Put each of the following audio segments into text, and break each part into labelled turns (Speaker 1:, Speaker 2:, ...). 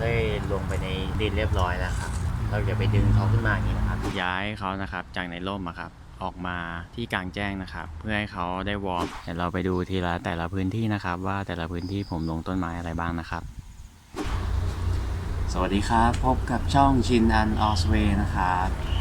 Speaker 1: ได้ลงไปในดินเรียบร้อยแล้วครับเราจะไปดึงเขาขึ้นมาอย่างนี้นะครับ
Speaker 2: ย้ายเขานะครับจากในร่มอะครับออกมาที่กลางแจ้งนะครับ เพื่อให้เขาได้วอร์มเดี๋ยวเราไปดูทีละแต่ละพื้นที่นะครับ ว่าแต่ละพื้นที่ผมลงต้นไม้อะไรบ้างนะครับ สวัสดีครับ พบกับช่องชินอันออสเวนะครับ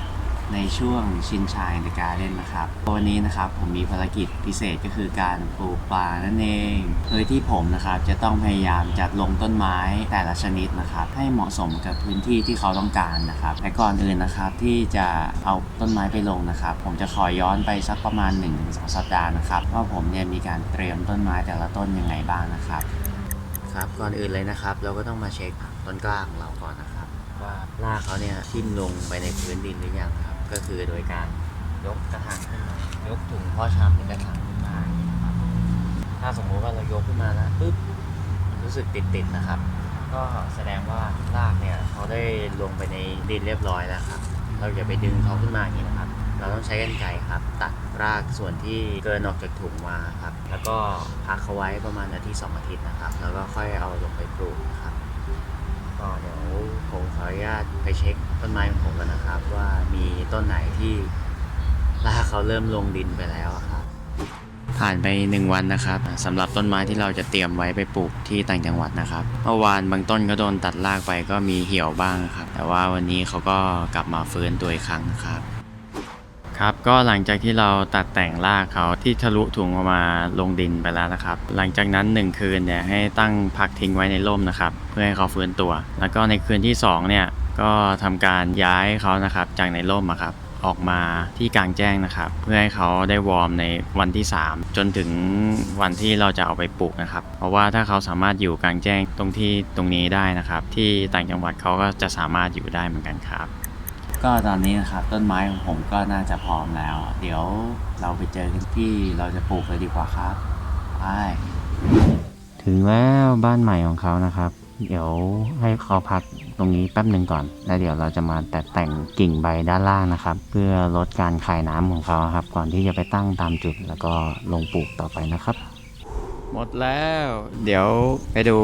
Speaker 2: ในช่วงชินชายในการเล่นนะครับ วันนี้นะครับผมมีภารกิจพิเศษก็คือการปลูกป่านั่นเอง โดยที่ผมนะครับจะต้องพยายามจัดลงต้นไม้แต่ละชนิดนะครับ ให้เหมาะสมกับพื้นที่ที่เขาต้องการนะครับและก่อนอื่นนะครับที่จะเอาต้นไม้ไปลงนะครับ ผมจะขอย้อนไปสักประมาณ 1-2 สัปดาห์นะครับว่าผมเนี่ยมีการเตรียมต้นไม้แต่ละต้นยังไงบ้างนะครับ
Speaker 1: ครับก่อนอื่นเลยนะครับ เราก็ต้องมาเช็คต้นกล้าของเราก่อนนะครับ ว่ารากเขาเนี่ยทิ่มลงไปในพื้นดินหรือยังครับ ก็คือโดยการยกกระถางขึ้นมายกถุงพ่อชำหรือกระถางขึ้นมาครับถ้าสมมติว่าเรายกขึ้นมาแล้วปุ๊บรู้สึกติดๆนะครับ ก็แสดงว่ารากเนี่ยเขาได้ลงไปในดินเรียบร้อยแล้วครับเราอย่าไปดึงเขาขึ้นมาอย่างนี้นะครับ เราต้องใช้กรรไกรครับ ตัดรากส่วนที่เกินออกจากถุงมาครับ แล้วก็พักเขาไว้ประมาณอาทิตย์สองอาทิตย์นะครับ แล้วก็ค่อยเอาลงไปปลูกนะครับ ก็เดี๋ยวผมขออนุญาตไปเช็คต้นไม้ของผมกันนะครับ ว่ามีต้นไหนที่รากเขาเริ่มลงดินไปแล้วครับ
Speaker 2: ผ่านไปหนึ่งวันนะครับสำหรับต้นไม้ที่เราจะเตรียมไว้ไปปลูกที่ต่างจังหวัดนะครับเมื่อวานบางต้นก็โดนตัดรากไปก็มีเหี่ยวบ้างครับ แต่ว่าวันนี้เขาก็กลับมาฟื้นตัวอีกครั้งครับ ครับก็หลังจากที่เราตัดแต่งรากเขาที่ทะลุถุงออกมาลงดินไปแล้วนะครับ หลังจากนั้น 1 คืนเนี่ยให้ตั้งพักทิ้งไว้ในร่มนะครับ เพื่อให้เขาฟื้นตัว แล้วก็ในคืนที่2เนี่ยก็ทำการย้ายเขานะครับจากในร่มครับออกมาที่กลางแจ้งนะครับ เพื่อให้เขาได้วอร์มในวันที่ 3 จนถึงวันที่เราจะเอาไปปลูกนะครับ เพราะว่าถ้าเขาสามารถอยู่กลางแจ้งตรงที่ตรงนี้ได้นะครับ ที่ต่างจังหวัดเขาก็จะสามารถอยู่ได้เหมือนกันครับ ก็ตอนนี้นะครับต้นไม้ของผมก็น่าจะพร้อมแล้ว เดี๋ยวเราไปเจอกันที่เราจะปลูกเลยดีกว่าครับไปถึงแล้วบ้านใหม่ของเขานะครับ เดี๋ยวให้เขาพักตรงนี้แป๊บหนึ่งก่อน แล้วเดี๋ยวเราจะมาแต่แต่งกิ่งใบด้านล่างนะครับ เพื่อลดการคายน้ำของเขาครับ ก่อนที่จะไปตั้งตามจุดแล้วก็ลงปลูกต่อไปนะครับ หมดแล้ว เดี๋ยวไปดู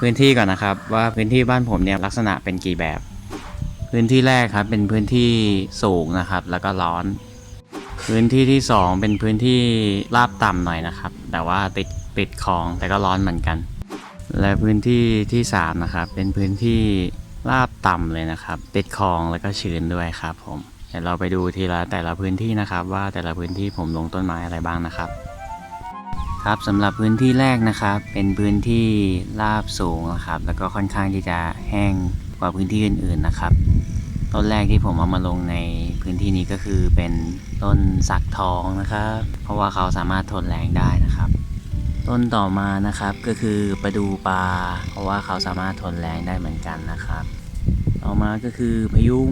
Speaker 2: พื้นที่ก่อนนะครับ ว่าพื้นที่บ้านผมเนี่ยลักษณะเป็นกี่แบบ พื้นที่แรกครับเป็นพื้นที่สูงนะครับ แล้วก็ร้อน พื้นที่ที่สองเป็นพื้นที่ราบต่ำหน่อยนะครับ แต่ว่าติดติดคลองแต่ก็ร้อนเหมือนกัน และพื้นที่ที่สามนะครับเป็นพื้นที่ราบต่ำเลยนะครับ ติดคลองแล้วก็ชื้นด้วยครับผมเดี๋ยวเราไปดูทีละแต่ละพื้นที่นะครับ ว่าแต่ละพื้นที่ผมลงต้นไม้อะไรบ้างนะครับ ครับสำหรับพื้นที่แรกนะครับ เป็นพื้นที่ราบสูงนะครับ แล้วก็ค่อนข้างที่จะแห้งกว่าพื้นที่อื่นๆนะครับ ต้นแรกที่ผมเอามาลงในพื้นที่นี้ก็คือเป็นต้นสักทองนะครับ เพราะว่าเขาสามารถทนแรงได้นะครับ ต้นต่อมานะครับก็คือประดูปลาเพราะว่าเขาสามารถทนแรงได้เหมือนกันนะครับ ต่อมาก็คือพยุง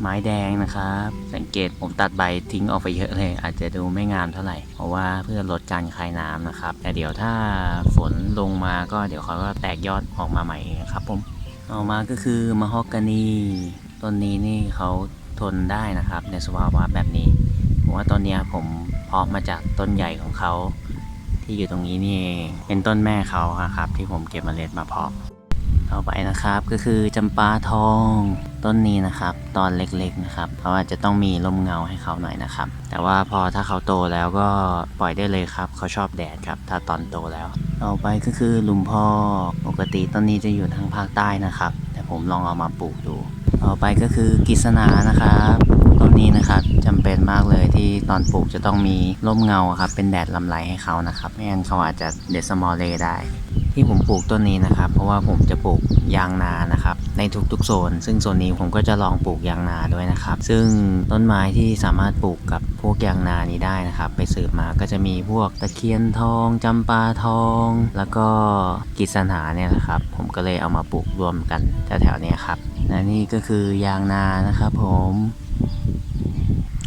Speaker 2: ไม้แดงนะครับ สังเกตผมตัดใบทิ้งออกไปเยอะเลย อาจจะดูไม่งามเท่าไหร่ เพราะว่าเพื่อลดการคายน้ำนะครับ แต่เดี๋ยวถ้าฝนลงมาก็เดี๋ยวเขาก็แตกยอดออกมาใหม่เองครับผม ต่อมาก็คือมะฮอกกานีต้นนี้นี่เขาทนได้นะครับ ในสภาวะแบบนี้ผมว่าต้นนี้ผมเพาะมาจากต้นใหญ่ของเขา ที่อยู่ตรงนี้นี่เองเป็นต้นแม่เขาครับ ที่ผมเก็บเมล็ดมาเพาะ ต่อไปนะครับก็คือจำปาทองต้นนี้นะครับ ตอนเล็กๆนะครับเพราะว่าจจะต้องมีร่มเงาให้เขาหน่อยนะครับ แต่ว่าพอถ้าเขาโตแล้วก็ปล่อยได้เลยครับ เขาชอบแดดครับ ถ้าตอนโตแล้ว ต่อไปก็คือลุมพอกปกติต้นนี้จะอยู่ทางภาคใต้นะครับ แต่ผมลองเอามาปลูกดูต่อไปก็คือกิษณานะครับต้นนี้นะครับจำเป็นมากเลยที่ตอนปลูกจะต้องมีร่มเงาครับเป็นแดดลำไรให้เขานะครับไม่งั้นเขาอาจจะเดสมอลเลได้ ที่ผมปลูกต้นนี้นะครับ เพราะว่าผมจะปลูกยางนานะครับ ในทุกๆโซน ซึ่งโซนนี้ผมก็จะลองปลูกยางนาด้วยนะครับ ซึ่งต้นไม้ที่สามารถปลูกกับพวกยางนานี้ได้นะครับ ไปสืบมาก็จะมีพวกตะเคียนทองจำปาทอง แล้วก็กิษณาเนี่ยนะครับ ผมก็เลยเอามาปลูกรวมกันแถวๆนี้ครับและนี่ก็คือยางนานะครับผม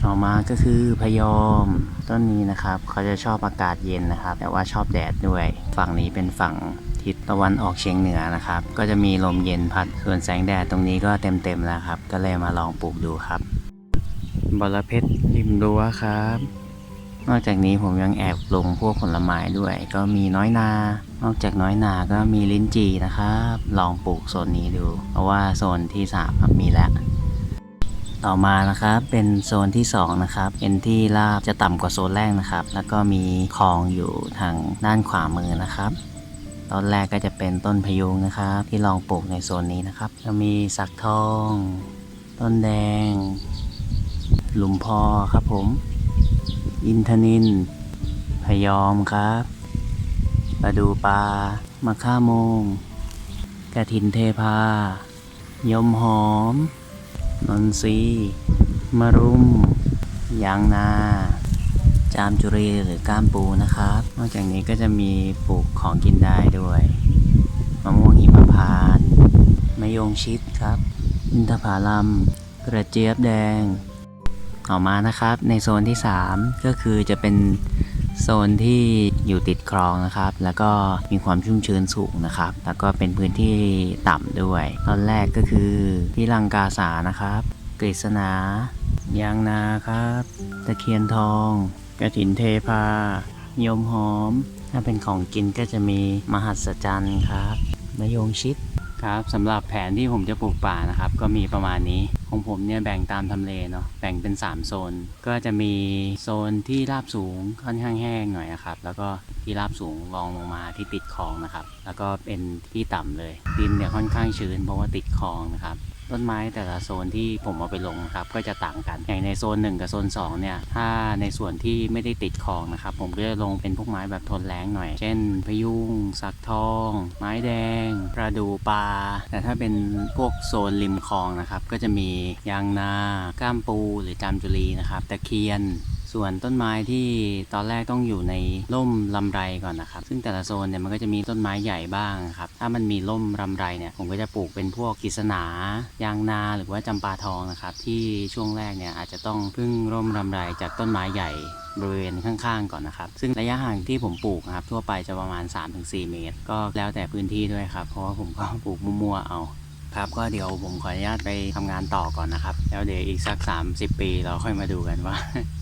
Speaker 2: ต่อมาก็คือพยอมต้นนี้นะครับ เขาจะชอบอากาศเย็นนะครับ แต่ว่าชอบแดดด้วย ฝั่งนี้เป็นฝั่งทิศตะวันออกเฉียงเหนือนะครับ ก็จะมีลมเย็นพัดส่วนแสงแดดตรงนี้ก็เต็มๆแล้วครับ ก็เลยมาลองปลูกดูครับบอระเพ็ดริมรั้วครับ นอกจากนี้ผมยังแอบปลงพวกผลไม้ด้วย ก็มีน้อยนา นอกจากน้อยนาก็มีลิ้นจี่นะครับ ลองปลูกโซนนี้ดู เพราะว่าโซนที่สามมีแล้ว ต่อมานะครับเป็นโซนที่สองนะครับเป็นที่ราบจะต่ำกว่าโซนแรกนะครับ แล้วก็มีคลองอยู่ทางด้านขวามือนะครับต้นแรกก็จะเป็นต้นพยุงนะครับ ที่ลองปลูกในโซนนี้นะครับจะมีสักทอง ต้นแดง หลุมพอครับผม อินทนิน พยอมครับปลาดูปลามะข่าโมงกระถินเทพายมหอม นนทรีมะรุม ยางนา จามจุรีหรือก้ามปูนะครับ นอกจากนี้ก็จะมีปลูกของกินได้ด้วย มะม่วงหิมพานต์มะยงชิดครับ อินทผลัม กระเจี๊ยบแดง ต่อมานะครับในโซนที่ 3 ก็คือจะเป็น โซนที่อยู่ติดคลองนะครับ แล้วก็มีความชุ่มชื้นสูงนะครับ แล้วก็เป็นพื้นที่ต่ำด้วย ตอนแรกก็คือที่ลังกาสานะครับ กฤษณายางนาครับ ตะเคียนทอง กระถินเทพายมหอม ถ้าเป็นของกินก็จะมีมหัศจรรย์ครับมะยงชิดครับสำหรับแผนที่ผมจะปลูกป่านะครับ ก็มีประมาณนี้ ของผมเนี่ยแบ่งตามทำเลเนาะแบ่งเป็น 3 โซน ก็จะมีโซนที่ราบสูงค่อนข้างแห้งหน่อยนะครับ แล้วก็ ที่ราบสูงรองลงมาที่ติดคลองนะครับ แล้วก็เป็นที่ต่ำเลย ดินเนี่ยค่อนข้างชื้นเพราะว่าติดคลองนะครับต้นไม้แต่ละโซนที่ผมเอาไปลงครับก็จะต่างกันอย่างในโซน 1 กับโซน2เนี่ยถ้าในส่วนที่ไม่ได้ติดคลองนะครับผมก็จะลงเป็นพวกไม้แบบทนแรงหน่อย เช่น พยุงสักทอง ไม้แดงประดูปลาแต่ถ้าเป็นพวกโซนริมคลองนะครับก็จะมียางนา ก้ามปูหรือจามจุลีนะครับตะเคียน ส่วนต้นไม้ที่ตอนแรกต้องอยู่ในร่มลำไรก่อนนะครับ ซึ่งแต่ละโซนเนี่ยมันก็จะมีต้นไม้ใหญ่บ้างครับ ถ้ามันมีร่มลำไรเนี่ยผมก็จะปลูกเป็นพวกกิษณายางนาหรือว่าจำปาทองนะครับที่ช่วงแรกเนี่ยอาจจะต้องพึ่งร่มลำไรจากต้นไม้ใหญ่บริเวณข้างๆก่อนนะครับ ซึ่งระยะห่างที่ผมปลูกนะครับทั่วไปจะประมาณ 3-4 เมตร ก็แล้วแต่พื้นที่ด้วยครับ เพราะว่าผมก็ปลูกมั่วๆเอา ครับก็เดี๋ยวผมขออนุญาตไปทำงานต่อก่อนนะครับ แล้วเดี๋ยวอีกสัก 30 ปีเราค่อยมาดูกันว่า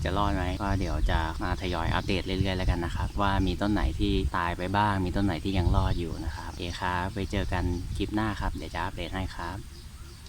Speaker 2: จะรอดไหมก็เดี๋ยวจะมาทยอยอัปเดตเรื่อยๆแล้วกันนะครับ ว่ามีต้นไหนที่ตายไปบ้าง มีต้นไหนที่ยังรอดอยู่นะครับโอเคครับไปเจอกันคลิปหน้าครับ เดี๋ยวจะอัปเดตให้ครับ